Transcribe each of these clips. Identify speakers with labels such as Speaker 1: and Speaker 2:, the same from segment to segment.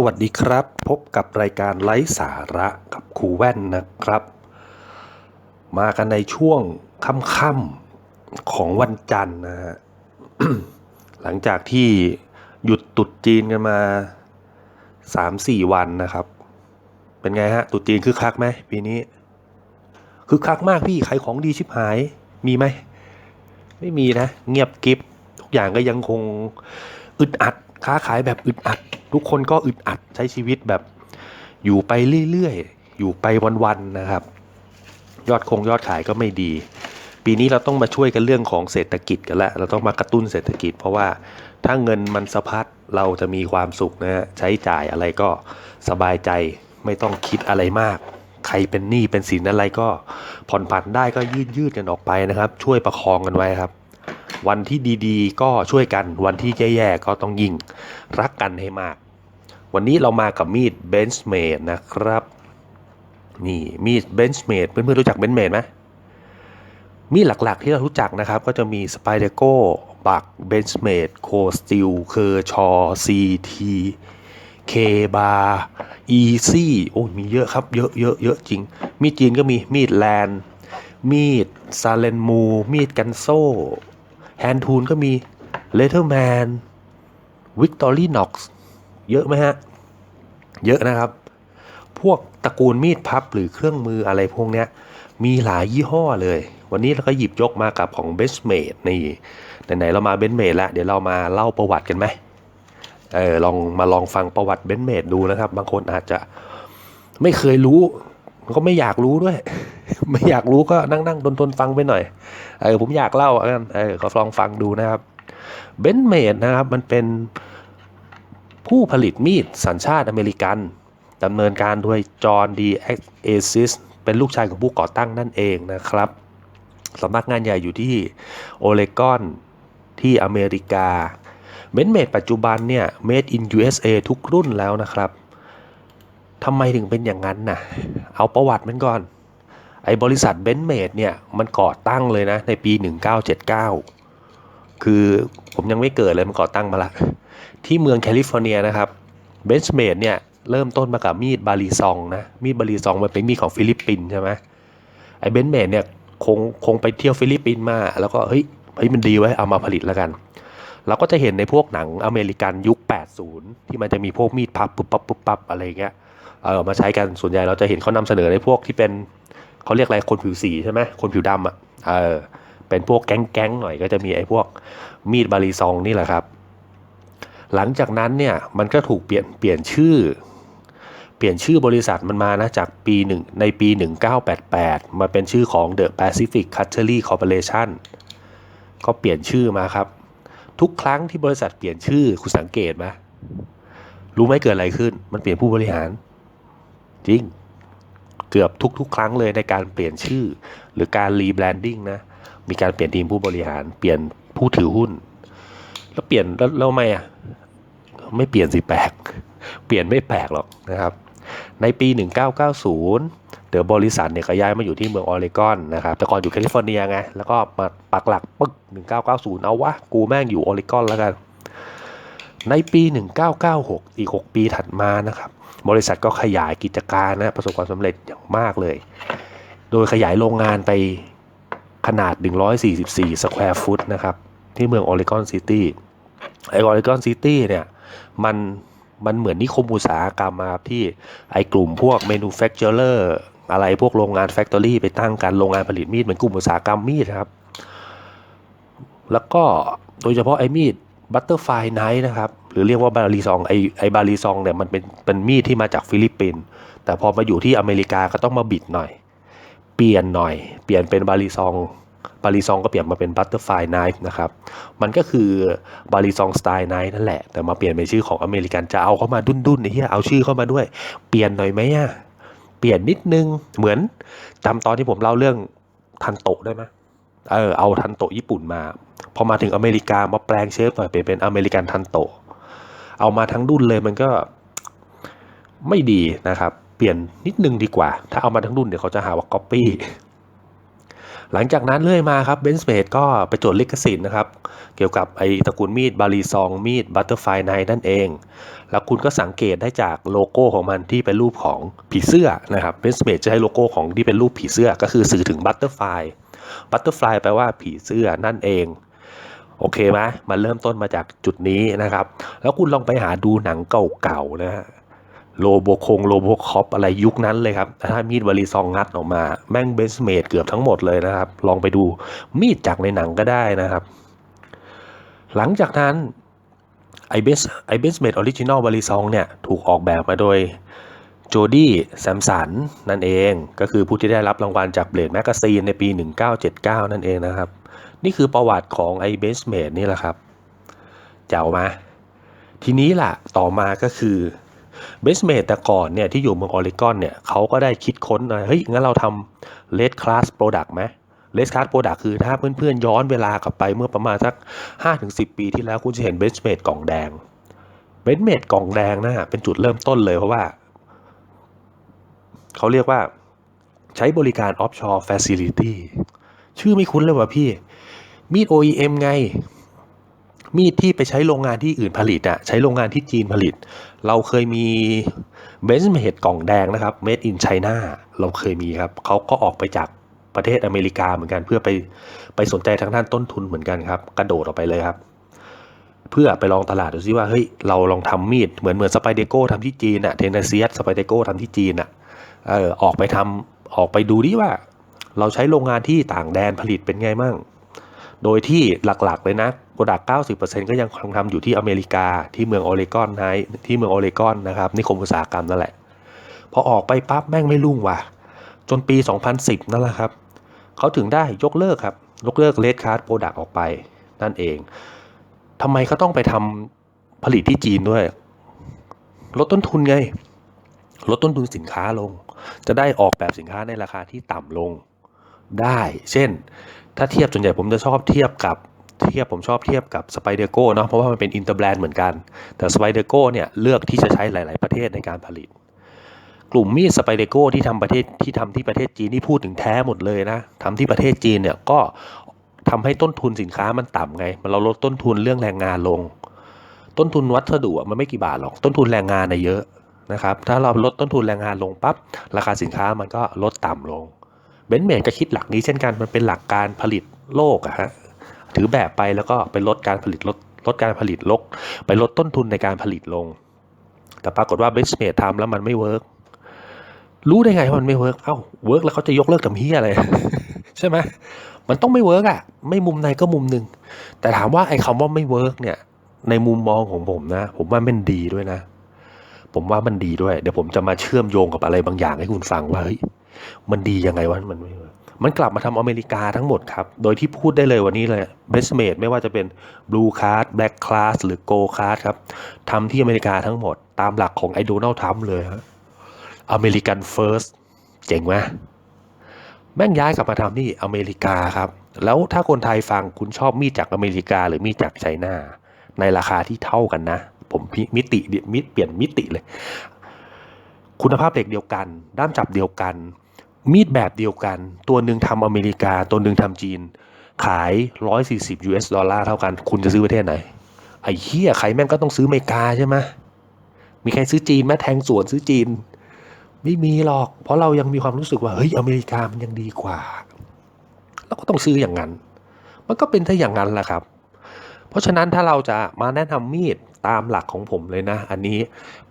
Speaker 1: สวัสดีครับ พบกับรายการไร้สาระกับครูแว่นนะครับ มากันในช่วงค่ำๆของวันจันทร์นะฮะหลังจากที่หยุดตุดจีนกันมาสามสี่วันนะครับ เป็นไงฮะ ตุดจีนคึกคักไหมปีนี้คึกคักมากพี่ขายของดีชิบหาย มีไหม ไม่มีนะ เงียบกริบทุกอย่างก็ยังคงอึดอัด ค้าขายแบบอึดอัด ทุกคนก็อึดอัดใช้ชีวิตแบบอยู่ไปเรื่อยๆ อยู่ไปวันๆนะครับ ยอดคงยอดขายก็ไม่ดี ปีนี้เราต้องมาช่วยกันเรื่องของเศรษฐกิจกันแล้วเราต้องมากระตุ้นเศรษฐกิจ เพราะว่าถ้าเงินมันสะพัดเราจะมีความสุขนะฮะใช้จ่ายอะไรก็สบายใจไม่ต้องคิดอะไรมาก ใครเป็นหนี้เป็นสินอะไรก็ผ่อนผันได้ก็ยืดยืดกันออกไปนะครับ ช่วยประคองกันไว้ครับ วันที่ดีๆ ก็ช่วยกันวันที่แย่ๆก็ต้องยิง รักกันให้มาก วันนี้เรามากับมีดเบนช์เมดนะครับ นี่มีดเบนช์เมดเพื่อนๆรู้จักเบนช์เมดไหมมีดหลักๆที่เรารู้จักนะครับ ก็จะมีสไปเดโก้บักเบนช์เมดโคสติลเคอร์ชอซีทีเคบาอีซี่โอ้ยมีเยอะครับ เยอะเยอะเยอะจริง มีดจีนก็มีมีดแลนมีดซาเลนมู มีดกันโซ่ แฮนทูนก็มีเลเทอร์แมนวิกตอรี่น็อกซ์เยอะไหมฮะ เยอะนะครับ พวกตระกูลมีดพับหรือเครื่องมืออะไรพวกเนี้ย มีหลายยี่ห้อเลย วันนี้เราก็หยิบยกมากับของ b e s t m a d e นี่ไหนๆเรามา b e s t m a d e แล้วเดี๋ยวเรามาเล่าประวัติกันไหมเออลองมาลองฟังประวัติ b e s t m a d e ดูนะครับ บางคนอาจจะไม่เคยรู้ ก็ไม่อยากรู้ด้วย ไม่อยากรู้ก็นั่งนั่งทนทนๆฟังไปหน่อย เออผมอยากเล่ากันเออก็ลองฟังดูนะครับเบนเมดนะครับ มันเป็นผู้ผลิตมีดสัญชาติอเมริกันดำเนินการโดยจอห์นดีเอซิสเป็นลูกชายของผู้ก่อตั้งนั่นเองนะครับสำนักงานใหญ่อยู่ที่โอเลกอนที่อเมริกาเบนเมดปัจจุบันเนี่ย made in USA ทุกรุ่นแล้วนะครับทำไมถึงเป็นอย่างนั้นน่ะ เอาประวัติมันก่อน ไอ้บริษัทเบนเมดเนี่ยมันก่อตั้งเลยนะ ในปี 1979 คือผมยังไม่เกิดเลยมันก่อตั้งมาละ ที่เมืองแคลิฟอร์เนียนะครับเบนเมดเนี่ยเริ่มต้นมากับมีดบาลีซองนะ มีดบาลีซองมันเป็นมีดของฟิลิปปินส์ใช่ไหมไอ้เบนเมดเนี่ยคงคงไปเที่ยวฟิลิปปินส์มา แล้วก็เฮ้ยเฮ้ยมันดีไว้เอามาผลิตแล้วกันเราก็จะเห็นในพวกหนังอเมริกันยุค 80 ที่มันจะมีพวกมีดพับปุ๊บปั๊บปุ๊บปั๊บอะไรเงี้ย เออมาใช้กันส่วนใหญ่เราจะเห็นเขานำเสนอในพวกที่เป็น เขาเรียกอะไรคนผิวสีใช่ไหมคนผิวดำอะเออเป็นพวกแก๊งๆหน่อยก็จะมีไอ้พวกมีดบาลีซองนี่แหละครับ หลังจากนั้นเนี่ยมันก็ถูกเปลี่ยนเปลี่ยนชื่อ เปลี่ยนชื่อบริษัทมันมานะจากปีหนึ่งในปี 1988 มาเป็นชื่อของ The Pacific Cutlery Corporation ก็เปลี่ยนชื่อมาครับ ทุกครั้งที่บริษัทเปลี่ยนชื่อคุณสังเกตไหมรู้ไหมเกิดอะไรขึ้น มันเปลี่ยนผู้บริหาร จริง เกือบทุกๆ ครั้งเลยในการเปลี่ยนชื่อ หรือการรีแบรนดิ้งนะ มีการเปลี่ยนทีมผู้บริหาร เปลี่ยนผู้ถือหุ้น แล้วเปลี่ยนแล้วแล้วไม่อะไม่เปลี่ยนสิแปลก เปลี่ยนไม่แปลกหรอกนะครับ ในปี 1990 เดี๋ยวบริษัทเนี่ยก็ย้ายมาอยู่ที่เมืองออเรกอนนะครับ แต่ก่อนอยู่แคลิฟอร์เนียไง แล้วก็มาปักหลักปึ๊ก 1990 เอาวะ กูแม่งอยู่ออเรกอนแล้วกัน ในปี 1996 อีก 6 ปีถัดมานะครับ บริษัทก็ขยายกิจการนะประสบความสำเร็จอย่างมากเลย โดยขยายโรงงานไปขนาด 144 สแควร์ฟุตนะครับ ที่เมืองออเรกอนซิตี้ไอออเรกอนซิตี้เนี่ย มันมันเหมือนนิคมอุตสาหกรรมมาครับ ที่ไอกลุ่มพวก manufacturer อะไรพวกโรงงาน factory ไปตั้งกันโรงงานผลิตมีด เหมือนกลุ่มอุตสาหกรรมมีดครับ แล้วก็โดยเฉพาะไอมีด บัตเตอร์ไฟไนท์นะครับ หรือเรียกว่าบาลีซองไอไอบาลีซองเนี่ยมันเป็นเป็นมีดที่มาจากฟิลิปปินส์แต่พอมาอยู่ที่อเมริกาก็ต้องมาบิดหน่อย เปลี่ยนหน่อย เปลี่ยนเป็นบาลีซองบาลีซองก็เปลี่ยนมาเป็นบัตเตอร์ไฟไนฟ์นะครับ มันก็คือบาลีซองสไตล์ไนท์นั่นแหละ แต่มาเปลี่ยนเป็นชื่อของอเมริกันจะเอาเข้ามาดุนดุนๆไอ้เหี้ยเอาชื่อเข้ามาด้วย เปลี่ยนหน่อยไหมอะเปลี่ยนนิดนึงเหมือนจำตอนที่ผมเล่าเรื่องทันโตได้ไหมเออเอาทันโตญี่ปุ่นมา พอมาถึงอเมริกามาแปลงเชฟหน่อยเปลี่ยนเป็นอเมริกันทันโต เอามาทั้งดุนเลยมันก็ไม่ดีนะครับ เปลี่ยนนิดนึงดีกว่า ถ้าเอามาทั้งดุนเดี๋ยวเขาจะหาว่าก๊อปปี้หลังจากนั้นเรื่อยมาครับเบนส์เมดก็ไปจดลิขสิทธิ์นะครับ เกี่ยวกับไอตระกูลมีดบารีซองมีดบัตเตอร์ไฟไนนั่นเอง แล้วคุณก็สังเกตได้จากโลโก้ของมันที่เป็นรูปของผีเสื้อนะครับเบนส์เมดจะให้โลโก้ของที่เป็นรูปผีเสื้อก็คือสื่อถึงบัตเตอร์ไฟบัตเตอร์ไฟแปลว่าผีเสื้อนั่นเอง โอเคไหมมันเริ่มต้นมาจากจุดนี้นะครับ แล้วคุณลองไปหาดูหนังเก่าๆนะฮะโลโบคงโลโบคอปอะไรยุคนั้นเลยครับ ถ้ามีดบริซองงัดออกมา แม่งเบสเมดเกือบทั้งหมดเลยนะครับ ลองไปดูมีดจากในหนังก็ได้นะครับ หลังจากนั้นไอเบสไอเบสเมดออริจินอลบริซองเนี่ย ถูกออกแบบมาโดยโจดี้แซมสันนั่นเอง ก็คือผู้ที่ได้รับรางวัลจากเบลดแมกกาซีนในปี 1979 นั่นเองนะครับ นี่คือประวัติของไอเบสเมดนี่แหละครับ เจ๋วมา ทีนี้ล่ะต่อมาก็คือเบสเมดแต่ก่อนเนี่ยที่อยู่เมืองออริกอนเนี่ยเขาก็ได้คิดค้นนะเฮ้ย งั้นเราทำเลดคลาสโปรดักต์ไหมเลดคลาสโปรดักต์คือถ้าเพื่อนๆย้อนเวลากลับไปเมื่อประมาณสัก 5-10 ปีที่แล้วคุณจะเห็นเบสเมดกล่องแดงเบสเมดกล่องแดงนะเป็นจุดเริ่มต้นเลยเพราะว่า เขาเรียกว่าใช้บริการ offshore facility ชื่อไม่คุ้นเลยว่ะพี่ มีด OEM ไง มีดที่ไปใช้โรงงานที่อื่นผลิตอะใช้โรงงานที่จีนผลิต เราเคยมีเบนซ์เมดกล่องแดงนะครับ made in China เราเคยมีครับเขาก็ออกไปจากประเทศอเมริกาเหมือนกันเพื่อไปไปสนใจทางด้านต้นทุนเหมือนกันครับ กระโดดออกไปเลยครับ เพื่อไปลองตลาดดูซิว่าเฮ้ยเราลองทำมีดเหมือนเหมือนสไปเดโก้ทำที่จีนอะเทนเนเซียสสไปเดโก้ทำที่จีนอะเออออกไปทำออกไปดูดิว่า เราใช้โรงงานที่ต่างแดนผลิตเป็นไงมั่ง โดยที่หลักๆเลยนะโปรดักต์90%ก็ยังคงทำอยู่ที่อเมริกาที่เมืองโอเรกอนไนที่เมืองโอเรกอนนะครับนิคมอุตสาหกรรมนั่นแหละ พอออกไปปั๊บแม่งไม่รุ่งว่ะ จนปี 2010 นั่นแหละครับ เขาถึงได้ยกเลิกครับ ยกเลิกเลดคาร์ดโปรดักต์ออกไปนั่นเองทำไมเขาต้องไปทำผลิตที่จีนด้วย ลดต้นทุนไง ลดต้นทุนสินค้าลง จะได้ออกแบบสินค้าในราคาที่ต่ำลงได้ เช่น ถ้าเทียบส่วนใหญ่ผมจะชอบเทียบกับเทียบผมชอบเทียบกับสไปเดอร์โก้เนาะเพราะว่ามันเป็นอินเตอร์แบรนด์เหมือนกัน แต่สไปเดอร์โก้เนี่ยเลือกที่จะใช้หลาย ๆ ประเทศในการผลิต กลุ่มมีดสไปเดอร์โก้ที่ทำประเทศที่ทำที่ประเทศจีนที่พูดถึงแท้หมดเลยนะทำที่ประเทศจีนเนี่ยก็ทำให้ต้นทุนสินค้ามันต่ำไง มันเราลดต้นทุนเรื่องแรงงานลง ต้นทุนวัสดุมันไม่กี่บาทหรอก ต้นทุนแรงงานน่ะเยอะนะครับ ถ้าเราลดต้นทุนแรงงานลงปั๊บราคาสินค้ามันก็ลดต่ำลง เบนซ์เมดก็คิดหลักนี้เช่นกันมันเป็นหลักการผลิตโลกอะฮะถือแบบไปแล้วก็ไปลดการผลิตลดลดการผลิตลก ไปลดต้นทุนในการผลิตลง แต่ปรากฏว่าเบนซ์เมดทำแล้วมันไม่เวิร์กรู้ได้ไงว่ามันไม่เวิร์กเอ้าเวิร์กแล้วเขาจะยกเลิกกับเฮียอะไรใช่ไหมมันต้องไม่เวิร์กอะไม่มุมใดก็มุมหนึ่งแต่ถามว่าไอ้คำว่าไม่เวิร์กเนี่ยในมุมมองของผมนะ ผมว่ามันดีด้วยนะ ผมว่ามันดีด้วย เดี๋ยวผมจะมาเชื่อมโยงกับอะไรบางอย่างให้คุณฟังว่าเฮ้ย มันดียังไงวะมันไม่เออมันกลับมาทำอเมริกาทั้งหมดครับ โดยที่พูดได้เลยวันนี้เลยเบสเมดไม่ว่าจะเป็น Blue Card Black Class หรือ Gold Card ครับทำที่อเมริกาทั้งหมด ตามหลักของไอโดนัลทัมเลยฮะอเมริกันเฟิร์สเจ๋งไหมแม่งย้ายกลับมาทำที่อเมริกาครับ แล้วถ้าคนไทยฟังคุณชอบมีดจากอเมริกาหรือมีดจากไชน่าในราคาที่เท่ากันนะ ผมมิติมิเปลี่ยนมิติเลย คุณภาพเหล็กเดียวกัน ด้ามจับเดียวกัน มีดแบบเดียวกัน ตัวหนึ่งทำอเมริกา ตัวหนึ่งทำจีน ขาย 140 US ดอลลาร์เท่ากัน คุณจะซื้อประเทศไหน ไอ้เหี้ยใครแม่งก็ต้องซื้ออเมริกาใช่ไหมมีใครซื้อจีนไหมแทงสวนซื้อจีน ไม่มีหรอก เพราะเรายังมีความรู้สึกว่าเฮ้ยอเมริกามันยังดีกว่าเราก็ต้องซื้ออย่างนั้น มันก็เป็นถ้าอย่างนั้นแหละครับ เพราะฉะนั้นถ้าเราจะมาแนะนำมีดตามหลักของผมเลยนะ อันนี้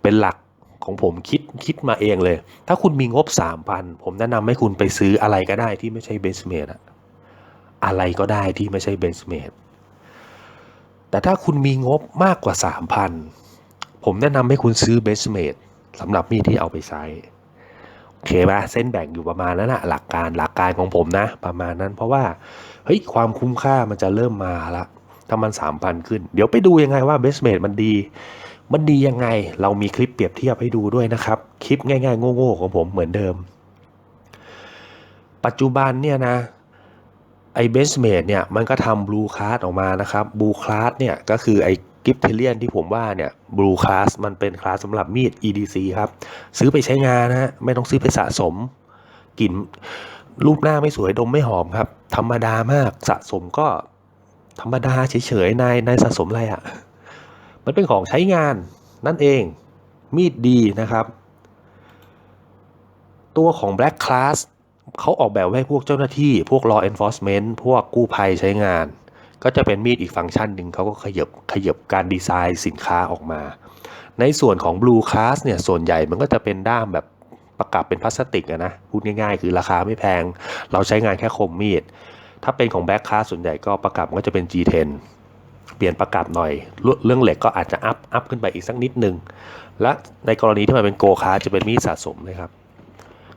Speaker 1: เป็นหลัก ของผมคิดคิดมาเองเลย ถ้าคุณมีงบสามพันผมแนะนำให้คุณไปซื้ออะไรก็ได้ที่ไม่ใช่เบสเมดอะอะไรก็ได้ที่ไม่ใช่เบสเมดแต่ถ้าคุณมีงบมากกว่าสามพันผมแนะนำให้คุณซื้อเบสเมดสำหรับมีดที่เอาไปใช้ โอเคไหมเส้นแบ่งอยู่ประมาณนั้นนะหลักการหลักการของผมนะ ประมาณนั้นเพราะว่า เฮ้ย ความคุ้มค่ามันจะเริ่มมาละถ้ามันสามพันขึ้น เดี๋ยวไปดูยังไงว่าเบสเมดมันดี มันดียังไงเรามีคลิปเปรียบเทียบให้ดูด้วยนะครับ คลิปง่ายๆโง่ๆของผมเหมือนเดิม ปัจจุบันเนี่ยนะไอเบสเมดเนี่ยมันก็ทำบลูคลาสออกมานะครับบลูคลาสเนี่ยก็คือไอกิฟเทเลียนที่ผมว่าเนี่ยบลูคลาสมันเป็นคลาสสำหรับมีด EDC ครับ ซื้อไปใช้งานนะฮะไม่ต้องซื้อไปสะสมกลิ่นรูปหน้าไม่สวยดมไม่หอมครับ ธรรมดามากสะสมก็ธรรมดาเฉยๆนายนายสะสมอะไรอะ่ะ มันเป็นของใช้งานนั่นเอง มีดดีนะครับ ตัวของ Black Class เขาออกแบบไว้ให้พวกเจ้าหน้าที่ พวก law enforcement พวกกู้ภัยใช้งาน ก็จะเป็นมีดอีกฟังก์ชันหนึ่งเขาก็ขยับขยับการดีไซน์สินค้าออกมา ในส่วนของ Blue Class เนี่ย ส่วนใหญ่มันก็จะเป็นด้ามแบบประกับเป็นพลาสติกอะนะ พูดง่ายๆ คือราคาไม่แพง เราใช้งานแค่คมมีด ถ้าเป็นของ Black Class ส่วนใหญ่ก็ประกับก็จะเป็น G10 เปลี่ยนประกับหน่อย เรื่องเหล็กก็อาจจะอัพอัพขึ้นไปอีกสักนิดนึง และในกรณีที่มันเป็นโกคาร์จะเป็นมีดสะสมนะครับ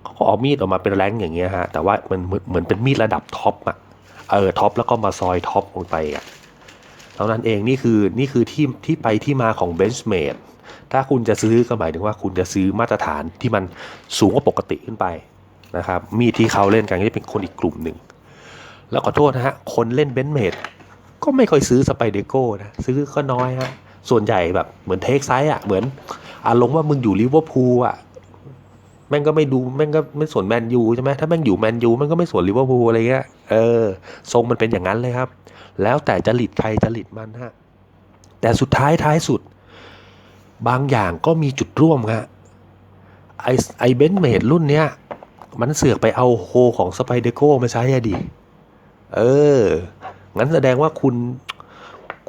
Speaker 1: เขาก็เอามีดออกมาเป็นแรงอย่างเงี้ยฮะ แต่ว่ามันเหมือนเป็นมีดระดับท็อปอะเออท็อปแล้วก็มาซอยท็อปลงไปอะเท่านั้นเองนี่คือนี่คือที่ที่ไปที่มาของ Benchmade ถ้าคุณจะซื้อก็หมายถึงว่าคุณจะซื้อมาตรฐานที่มันสูงกว่าปกติขึ้นไปนะครับมีดที่เขาเล่นกันก็จะเป็นคนอีกกลุ่มหนึ่ง แล้วขอโทษนะฮะคนเล่นเบนช์เมด ก็ไม่ค่อยซื้อสไปเดโก้นะ ซื้อก็น้อยฮะส่วนใหญ่แบบเหมือนเทคไซส์อะ เหมือนอารมณ์ว่ามึงอยู่ลิเวอร์พูลอะแม่งก็ไม่ดูแม่งก็ไม่สนแมนยูใช่ไหมถ้าแม่งอยู่แมนยูแม่งก็ไม่สนลิเวอร์พูลอะไรเงี้ยเออทรงมันเป็นอย่างนั้นเลยครับ แล้วแต่จริตใครจริตมันฮะแต่สุดท้ายท้ายสุด บางอย่างก็มีจุดร่วมครับไอไอเบนเมดรุ่นเนี้ยมันเสือกไปเอาโฮของสไปเดโก้มาใช้อะดิเออ งั้นแสดงว่าคุณ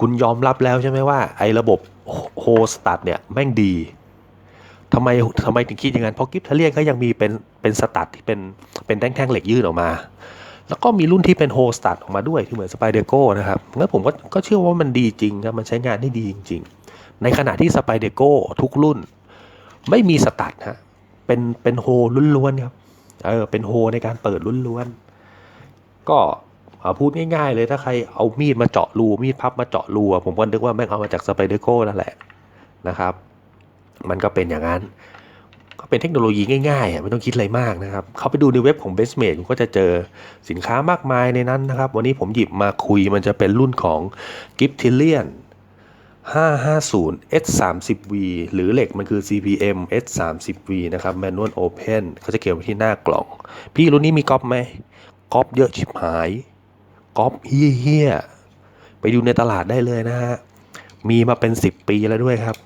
Speaker 1: คุณยอมรับแล้วใช่ไหมว่า ไอ้ระบบโฮสตัดเนี่ยแม่งดีทำไมทำไมถึงคิดอย่างนั้นเพราะกิฟเทเลียนเขายังมีเป็นเป็นสตัดที่เป็นเป็นแท่งๆเหล็กยื่นออกมา แล้วก็มีรุ่นที่เป็นโฮสตัดออกมาด้วยที่เหมือนสไปเดโก้นะครับงั้นผมก็ก็เชื่อว่ามันดีจริงครับมันใช้งานได้ดีจริง ๆ ในขณะที่สไปเดโก้ทุกรุ่น ไม่มีสตัดฮะเป็นเป็นโฮล้วนๆครับเออเป็นโฮในการเปิดล้วนๆก็ พูดง่ายๆเลยถ้าใครเอามีดมาเจาะรูมีดพับมาเจาะรูผมก็นึกว่าแม่งเอามาจากสไปเดอร์โก้นั่นแหละนะครับ มันก็เป็นอย่างนั้น ก็เป็นเทคโนโลยีง่ายๆไม่ต้องคิดอะไรมากนะครับ เขาไปดูในเว็บของ b e s t m a d e ก็จะเจอสินค้ามากมายในนั้นนะครับ วันนี้ผมหยิบมาคุยมันจะเป็นรุ่นของ g i f t i l i a n 550 S30V หรือเหล็กมันคือ CPM S30V นะครับ Manual Open เขาจะเขียนไว้ที่หน้ากล่อง พี่รุ่นนี้มีก๊อปไหมก๊อปเยอะชิบหาย ก๊อปเฮี้ยๆไปดูในตลาดได้เลยนะฮะ มีมาเป็น 10 ปีแล้วด้วยครับ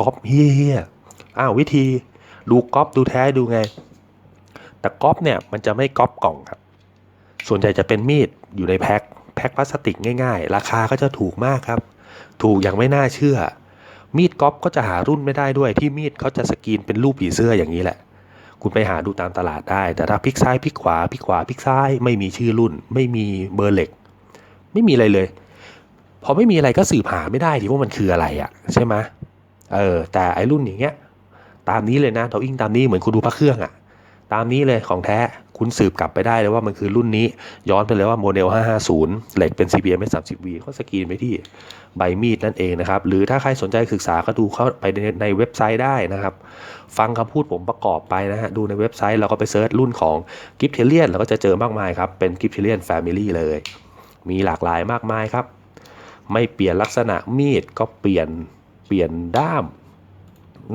Speaker 1: ก๊อปเฮี้ยๆอ้าววิธีดูก๊อปดูแท้ดูไง แต่ก๊อปเนี่ยมันจะไม่ก๊อปกล่องครับ ส่วนใหญ่จะเป็นมีดอยู่ในแพ็คแพ็คพลาสติกง่ายๆ ราคาก็จะถูกมากครับ ถูกอย่างไม่น่าเชื่อ มีดก๊อปก็จะหารุ่นไม่ได้ด้วยที่มีดเขาจะสกรีนเป็นรูปผีเสื้ออย่างนี้แหละ คุณไปหาดูตามตลาดได้ แต่ถ้าพลิกซ้ายพลิกขวาพลิกขวาพลิกซ้ายไม่มีชื่อรุ่น ไม่มีเบอร์เหล็ก ไม่มีอะไรเลยพอไม่มีอะไรก็สืบหาไม่ได้ดิว่ามันคืออะไรอะ่ะใช่ไหมเออแต่ไอรุ่นอย่างเงี้ย ตามนี้เลยนะเราอิงตามนี้เหมือนคุณดูพระเครื่องอะ่ะ ตามนี้เลยของแท้คุณสืบกลับไปได้เลยว่ามันคือรุ่นนี้ ย้อนไปเลยว่าโมเดล 550 เหล็กเป็น CBM S30V เขาสกรีนไปที่ ใบมีดนั่นเองนะครับ หรือถ้าใครสนใจศึกษาก็ดูเข้าไปในในเว็บไซต์ได้นะครับ ฟังคำพูดผมประกอบไปนะฮะ ดูในเว็บไซต์เราก็ไปเซิร์ชรุ่นของกิฟเทเลียนเราก็จะเจอมากมายครับ เป็นกิฟเทเลียนแฟมิลี่เลย มีหลากหลายมากมายครับ ไม่เปลี่ยนลักษณะมีดก็เปลี่ยนเปลี่ยนด้าม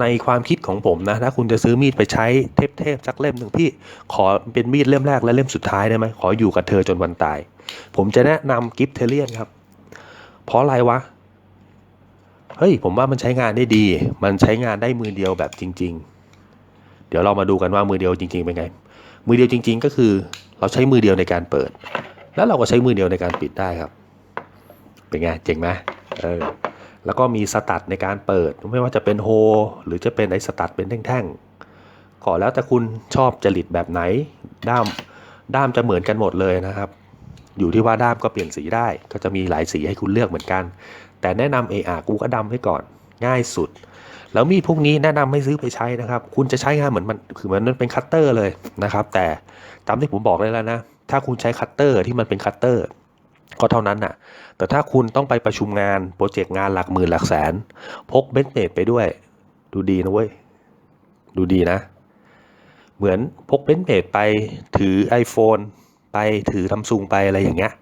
Speaker 1: ในความคิดของผมนะ ถ้าคุณจะซื้อมีดไปใช้เทพๆสักเล่มหนึ่งพี่ ขอเป็นมีดเล่มแรกและเล่มสุดท้ายได้ไหมขออยู่กับเธอจนวันตาย ผมจะแนะนำกิฟเทเลียนครับ เพราะอะไรวะ เฮ้ย ผมว่ามันใช้งานได้ดี มันใช้งานได้มือเดียวแบบจริง ๆ เดี๋ยวเรามาดูกันว่ามือเดียวจริง ๆ เป็นไง มือเดียวจริง ๆ ก็คือเราใช้มือเดียวในการเปิด แล้วเราก็ใช้มือเดียวในการปิดได้ครับ เป็นไง เจ๋งไหมเออ แล้วก็มีสตัดในการเปิด ไม่ว่าจะเป็นโฮหรือจะเป็นไอสตัดเป็นแท่งๆก็แล้วแต่คุณชอบจริตแบบไหน ด้าม ด้ามจะเหมือนกันหมดเลยนะครับ อยู่ที่ว่าด้ามก็เปลี่ยนสีได้ ก็จะมีหลายสีให้คุณเลือกเหมือนกัน แต่แนะนำเออากูก็ดำให้ก่อน ง่ายสุด แล้วมีพวกนี้แนะนำไม่ซื้อไปใช้นะครับ คุณจะใช้งานเหมือนมันคือเหมือนมันเป็นคัตเตอร์เลยนะครับ แต่ตามที่ผมบอกเลยแล้วนะ ถ้าคุณใช้คัตเตอร์ที่มันเป็นคัตเตอร์ก็เท่านั้นน่ะ แต่ถ้าคุณต้องไปประชุมงานโปรเจกต์งานหลักหมื่นหลักแสน พกเบนเนตไปด้วย ดูดีนะเว้ย ดูดีนะ เหมือนพกเบนเนตไปถือ iPhone ไปถือทำซุงไปอะไรอย่างเงี้ย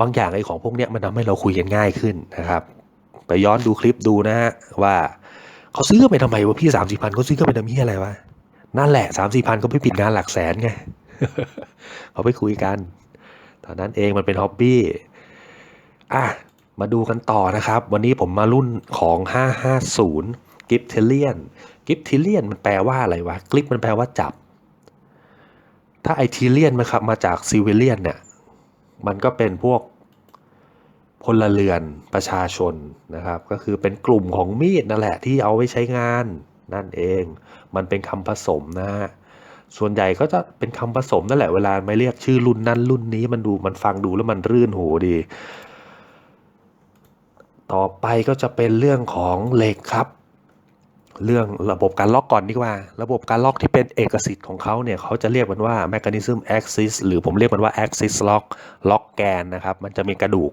Speaker 1: บางอย่างไอ้ของพวกเนี้ยมันทำให้เราคุยกันง่ายขึ้นนะครับไปย้อนดูคลิปดูนะฮะว่าเขาซื้อกันไปทำไมวะพี่สามสี่พันเขาซื้อกันไปทำเหี้ยอะไรวะนั่นแหละสามสี่พันก็ไปปิดงานหลักแสนไงเขาไปคุยกัน ตอนนั้นเองมันเป็นฮ็อบบี้อะมาดูกันต่อนะครับ วันนี้ผมมารุ่นของ 550กิฟเทเลียนกิฟเทเลียนมันแปลว่าอะไรวะกลิปมันแปลว่าจับ ถ้าไอทีเลียนมันครับมาจากซิวิเลียนเนี่ยมันก็เป็นพวกพลเรือนประชาชนนะครับ ก็คือเป็นกลุ่มของมีดนั่นแหละที่เอาไว้ใช้งานนั่นเอง มันเป็นคำผสมนะฮะส่วนใหญ่ก็จะเป็นคำผสมนั่นแหละเวลาไม่เรียกชื่อรุ่นนั้นรุ่นนี้มันดูมันฟังดูแล้วมันรื่นหูดี ต่อไปก็จะเป็นเรื่องของเหล็กครับ เรื่องระบบการล็อกก่อนดีกว่า ระบบการล็อกที่เป็นเอกสิทธิ์ของเขาเนี่ยเขาจะเรียกมันว่า mechanism axis หรือผมเรียกมันว่า axis lock ล็อกแกนนะครับ มันจะมีกระดูก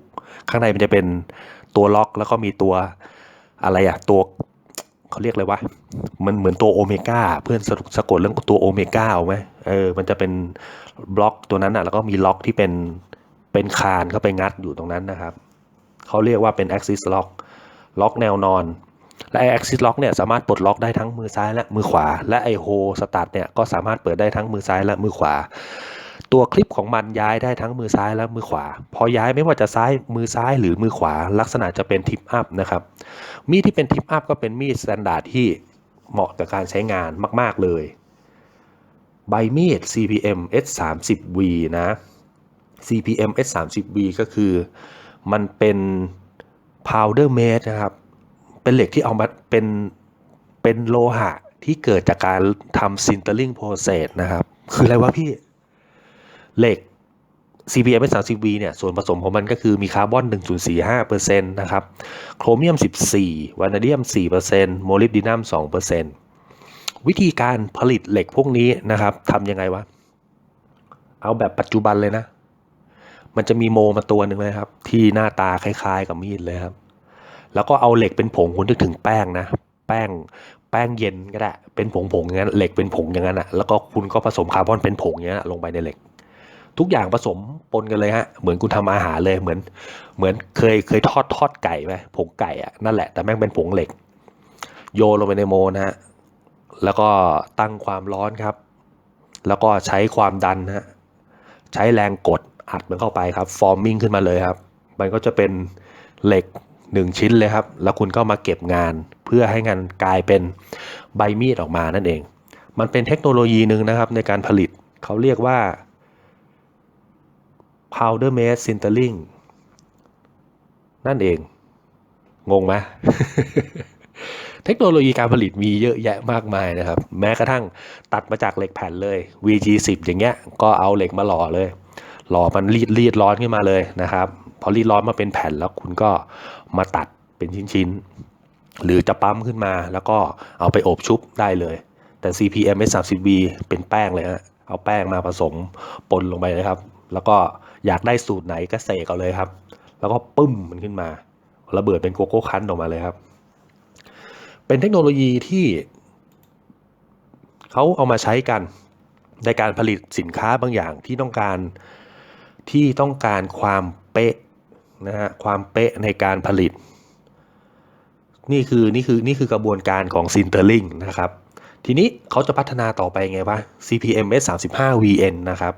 Speaker 1: ข้างในมันจะเป็นตัวล็อกแล้วก็มีตัวอะไรอะตัวเขาเรียกอะไรวะมันเหมือนตัวโอเมก้าเพื่อนสะสะกดเรื่องตัวโอเมก้าเอาไหมเออมันจะเป็นบล็อกตัวนั้นอะแล้วก็มีล็อกที่เป็นเป็นคานเข้าไปงัดอยู่ตรงนั้นนะครับเขาเรียกว่าเป็น axis lock ล็อกแนวนอน และไอ้ axis lock เนี่ยสามารถปลดล็อกได้ทั้งมือซ้ายและมือขวา และไอ้ hold start เนี่ยก็สามารถเปิดได้ทั้งมือซ้ายและมือขวา ตัวคลิปของมันย้ายได้ทั้งมือซ้ายและมือขวา พอย้ายไม่ว่าจะซ้ายมือซ้ายหรือมือขวา ลักษณะจะเป็นทิปอัพนะครับ มีดที่เป็นทิปอัพก็เป็นมีดสแตนดาร์ดที่เหมาะกับการใช้งานมาก ๆเลย ใบมีด CPM S30V นะ CPM S30V ก็คือมันเป็น powder made นะครับ เป็นเหล็กที่เอามาเป็นเป็นโลหะที่เกิดจากการทำ sintering process นะครับ คืออะไรวะพี่เหล็ก CPM S30V เนี่ย ส่วนผสมของมันก็คือมีคาร์บอน 1.45%นะครับ โครเมียม 14 วานาเดียม 4%โมลิบดีนัม 2%วิธีการผลิตเหล็กพวกนี้นะครับทำยังไงวะ เอาแบบปัจจุบันเลยนะ มันจะมีโมมาตัวหนึ่งเลยครับ ที่หน้าตาคล้ายๆกับมีดเลยครับ แล้วก็เอาเหล็กเป็นผงคุณนึกถึงแป้งนะ แป้งแป้งเย็นก็ได้ เป็นผงผงอย่างนั้นเหล็กเป็นผงอย่างนั้นอะแล้วก็คุณก็ผสมคาร์บอนเป็นผงอย่างนั้นลงไปในเหล็ก ทุกอย่างผสมปนกันเลยฮะเหมือนคุณทำอาหารเลยเหมือนเหมือนเคยเคยทอดทอดไก่ไหมผงไก่อะนั่นแหละแต่แม่งเป็นผงเหล็ก โยนลงไปในโมนะฮะแล้วก็ตั้งความร้อนครับ แล้วก็ใช้ความดันฮะใช้แรงกดอัดมันเข้าไปครับฟอร์มิงขึ้นมาเลยครับ มันก็จะเป็นเหล็ก หนึ่งชิ้นเลยครับ แล้วคุณก็มาเก็บงาน เพื่อให้งานกลายเป็นใบมีดออกมานั่นเอง มันเป็นเทคโนโลยีหนึ่งนะครับในการผลิตเขาเรียกว่า powder made sintering นั่นเอง งงไหมเทคโนโลยีการผลิตมีเยอะแยะมากมายนะครับ แม้กระทั่งตัดมาจากเหล็กแผ่นเลย VG10 อย่างเงี้ย ก็เอาเหล็กมาหล่อเลย หล่อมันรีดรีดร้อนขึ้นมาเลยนะครับ พอรีดร้อนมาเป็นแผ่นแล้วคุณก็ มาตัดเป็นชิ้นๆ หรือจะปั๊มขึ้นมาแล้วก็เอาไปอบชุบได้เลย แต่ CPM S30V เป็นแป้งเลยฮะเอาแป้งมาผสมปนลงไปนะครับ แล้วก็อยากได้สูตรไหนก็เสกเอาเลยครับ แล้วก็ปึ้มมันขึ้นมาระเบิดเป็นโกโก้คันออกมาเลยครับ เป็นเทคโนโลยีที่เขาเอามาใช้กันในการผลิตสินค้าบางอย่างที่ต้องการที่ต้องการความเป๊ะ นะฮะความเป๊ะในการผลิต นี่คือนี่คือนี่คือกระบวนการของซินเตอร์ลิงนะครับ ทีนี้เขาจะพัฒนาต่อไปไงวะ CPM S35VN นะครับ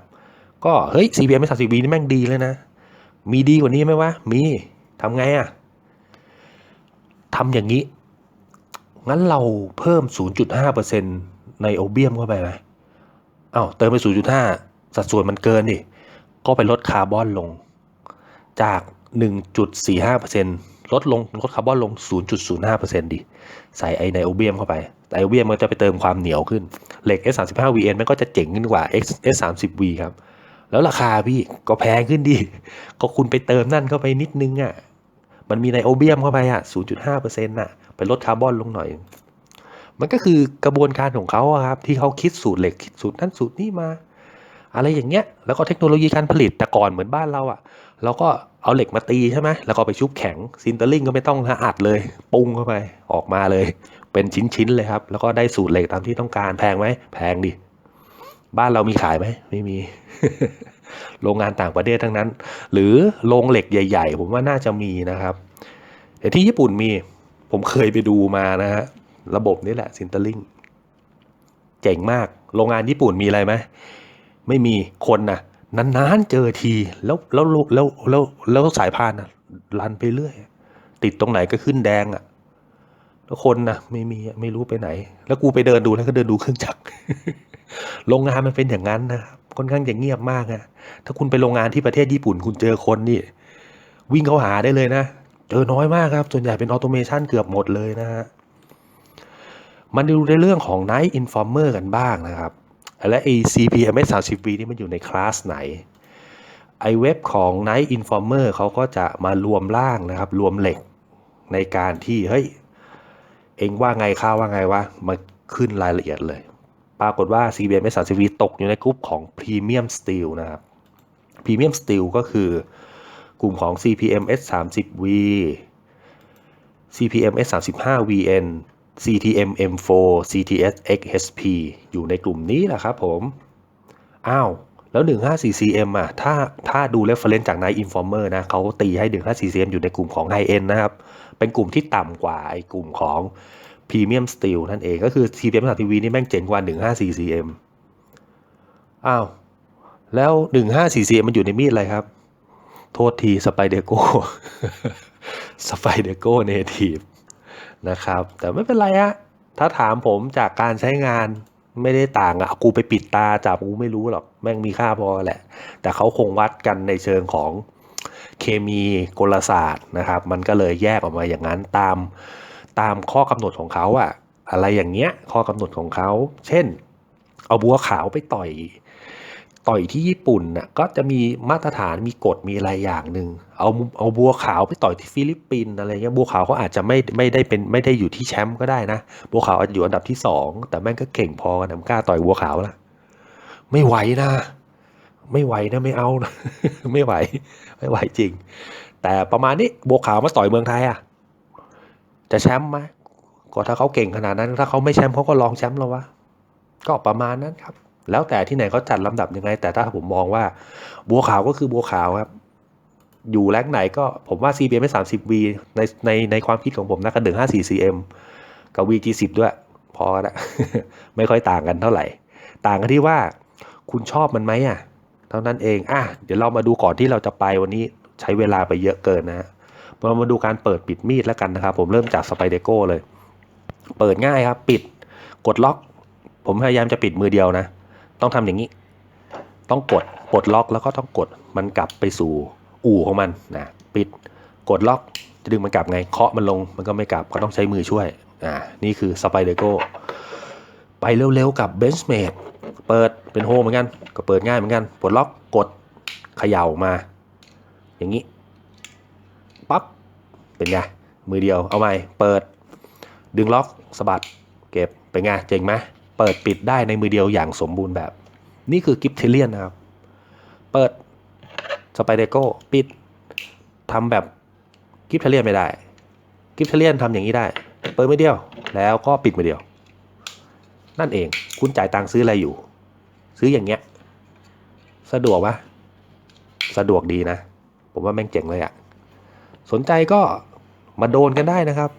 Speaker 1: ก็เฮ้ย CPM S30V นี่แม่งดีเลยนะ มีดีกว่านี้ไหมวะ มีทำไงอะทำอย่างนี้ งั้นเราเพิ่ม 0.5%ในโอเบียมเข้าไปไหมอ้าวเติมไป 0.5 สัดส่วนมันเกินดิ ก็ไปลดคาร์บอนลง จาก 1.45%ลดลงลดคาร์บอนลง 0.05%ดิใส่ไอไนโอเบียมเข้าไปไนโอเบียมมันจะไปเติมความเหนียวขึ้น เหล็ก S35VN มันก็จะเจ๋งขึ้นกว่า X S30V ครับ แล้วราคาพี่ก็แพงขึ้นดิก็คุณไปเติมนั่นเข้าไปนิดนึงอะ มันมีไนโอเบียมเข้าไปอะ 0.5%น่ะ ไปลดคาร์บอนลงหน่อย มันก็คือกระบวนการของเขาครับ ที่เขาคิดสูตรเหล็กคิดสูตรนั้นสูตรนี้มา อะไรอย่างเงี้ย แล้วก็เทคโนโลยีการผลิตแต่ก่อนเหมือนบ้านเราอะ เราก็เอาเหล็กมาตีใช่ไหมแล้วก็ไปชุบแข็งซินเตอร์ลิงก็ไม่ต้องละอัดเลยปุ้งเข้าไปออกมาเลย เป็นชิ้นๆเลยครับ แล้วก็ได้สูตรเหล็กตามที่ต้องการแพงไหมแพงดิบ้านเรามีขายไหมไม่มี โรงงานต่างประเทศทั้งนั้น หรือโรงเหล็กใหญ่ ๆ ผมว่าน่าจะมีนะครับแต่ที่ญี่ปุ่นมี ผมเคยไปดูมานะฮะระบบนี้แหละซินเตอร์ลิงเจ๋งมาก โรงงานญี่ปุ่นมีอะไรไหมไม่มีคนนะ นานๆเจอทีแล้วแล้วแล้วแล้วแล้วแล้วสายพานนะรันไปเรื่อย ติดตรงไหนก็ขึ้นแดงอะ่ะแล้วคนนะไม่มีไม่รู้ไปไหน แล้วกูไปเดินดูแล้วก็เดินดูเครื่องจักรโรงงานมันเป็นอย่างนั้นนะครับค่อนข้างจะเงียบมากอะถ้าคุณไปโรงงานที่ประเทศญี่ปุ่นคุณเจอคนนี่ วิ่งเข้าหาได้เลยนะ เจอน้อยมากครับ ส่วนใหญ่เป็นออโตเมชันเกือบหมดเลยนะฮะมันดูในเรื่องของ Night Informer กันบ้างนะครับ และไอ CPMS 30V นี่มันอยู่ในคลาสไหนไอเว็บของ Night Informer เขาก็จะมารวมร่างนะครับ รวมเหล็กในการที่เฮ้ยเองว่าไงข้าว่าไงวะมาขึ้นรายละเอียดเลย ปรากฏว่า CPMS 30V ตกอยู่ในกลุ่มของ Premium Steel นะครับ Premium Steel ก็คือกลุ่มของ CPMS 30V CPMS 35VN CTM M4 CTS XHP อยู่ในกลุ่มนี้แหละครับผม อ้าว แล้ว 154cm อะ ถ้า ถ้าดู reference จาก Night Informer นะเขาตีให้ 154cm อยู่ในกลุ่มของ High End นะครับ เป็นกลุ่มที่ต่ำกว่าไอ้กลุ่มของ Premium Steel นั่นเอง ก็คือ CPM 30V นี่แม่งเจ๋งกว่า 154cm อ้าว แล้ว 154cm มันอยู่ในมีดอะไรครับ โทษทีสไปเดโก้สไปเดโก้เนทีฟ นะครับ แต่ไม่เป็นไรฮะถ้าถามผมจากการใช้งานไม่ได้ต่างอะกูไปปิดตาจับกูไม่รู้หรอก แม่งมีค่าพอแหละ แต่เขาคงวัดกันในเชิงของเคมีกลศาสตร์นะครับ มันก็เลยแยกออกมาอย่างนั้นตามตามข้อกำหนดของเขาอะอะไรอย่างเงี้ยข้อกำหนดของเขา เช่น เอาบัวขาวไปต่อย ต่อยที่ญี่ปุ่นน่ะก็จะมีมาตรฐานมีกฎมีอะไรอย่างหนึ่งเอาเอาบัวขาวไปต่อยที่ฟิลิปปินส์อะไรเงี้ยบัวขาวเขาอาจจะไม่ไม่ได้เป็นไม่ได้อยู่ที่แชมป์ก็ได้นะบัวขาวอาจจะอยู่อันดับที่สองแต่แม่งก็เก่งพอกันนะกล้าต่อยบัวขาวละไม่ไหวนะ ไม่ไหวนะไม่เอานะไม่ไหว ไม่ไหวจริง แต่ประมาณนี้บัวขาวมาต่อยเมืองไทยอะจะแชมป์ไหมก็ถ้าเขาเก่งขนาดนั้น ถ้าเขาไม่แชมป์เขาก็ลองแชมป์แล้ววะก็ประมาณนั้นครับ แล้วแต่ที่ไหนเขาจัดลำดับยังไง แต่ถ้าผมมองว่าบัวขาวก็คือบัวขาวครับ อยู่แรงไหนก็ผมว่า CBM ไม่30 V ในในในความคิดของผมนะกระดึง54 cm กับ VG10 ด้วยพอละไม่ค่อยต่างกันเท่าไหร่ ต่างกันที่ว่าคุณชอบมันไหมอะ เท่านั้นเองอะเดี๋ยวเรามาดูก่อนที่เราจะไปวันนี้ใช้เวลาไปเยอะเกินนะฮะเรามาดูการเปิดปิดมีดแล้วกันนะครับ ผมเริ่มจากสไปเดโก้เลย เปิดง่ายครับ ปิดกดล็อก ผมพยายามจะปิดมือเดียวนะ ต้องทำอย่างนี้ ต้องกดปลดล็อกแล้วก็ต้องกดมันกลับไปสู่อู่ของมันนะปิดกดล็อกจะดึงมันกลับไงเคาะมันลงมันก็ไม่กลับก็ต้องใช้มือช่วยอ่านี่คือสไปเดโก้ไปเร็วๆกับเบนช์เมดเปิดเป็นโฮเหมือนกัน ก็เปิดง่ายเหมือนกันปลดล็อกกดเขย่ามา อย่างนี้ปั๊บเป็นไงมือเดียวเอาใหม่เปิด ดึงล็อกสะบัดเก็บเป็นไงเจ๋งไหม เปิดปิดได้ในมือเดียวอย่างสมบูรณ์แบบ นี่คือกิฟเทเลียนนะครับ เปิดสไปเดโก้ปิดทำแบบกิฟเทเลียนไม่ได้กิฟเทเลียนทำอย่างนี้ได้ เปิดมือเดียว แล้วก็ปิดมือเดียว นั่นเองคุณจ่ายตังค์ซื้ออะไรอยู่ ซื้ออย่างเงี้ย สะดวกปะสะดวกดีนะ ผมว่าแม่งเจ๋งเลยอะสนใจก็มาโดนกันได้นะครับ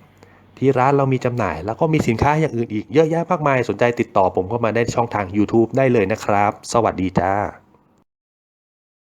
Speaker 1: ที่ร้านเรามีจำหน่าย แล้วก็มีสินค้าอย่างอื่นอีกเยอะแยะมากมาย สนใจติดต่อผมเข้ามาได้ช่องทาง YouTube ได้เลยนะครับ สวัสดีจ้า